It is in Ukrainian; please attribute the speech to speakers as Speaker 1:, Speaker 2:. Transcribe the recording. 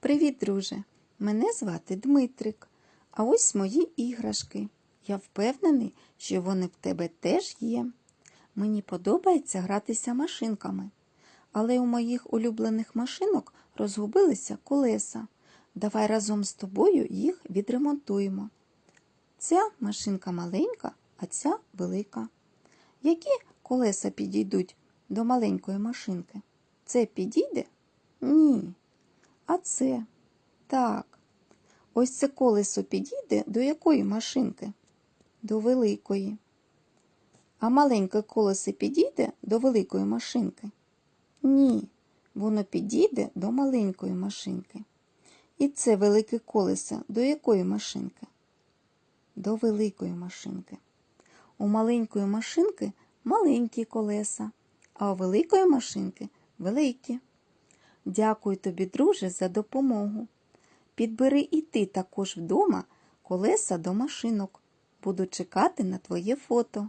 Speaker 1: Привіт, друже! Мене звати Дмитрик. А ось мої іграшки. Я впевнений, що вони в тебе теж є. Мені подобається гратися машинками, але у моїх улюблених машинок розгубилися колеса. Давай разом з тобою їх відремонтуємо. Ця машинка маленька, а ця велика. Які колеса підійдуть до маленької машинки? Це підійде? Ні. А це? Так. Ось це колесо підійде до якої машинки? До великої. А маленьке колесо підійде до великої машинки? Ні, воно підійде до маленької машинки. І це велике колесо до якої машинки? До великої машинки. У маленької машинки маленькі колеса, а у великої машинки великі. Дякую тобі, друже, за допомогу. Підбери і ти також вдома колеса до машинок. Буду чекати на твоє фото.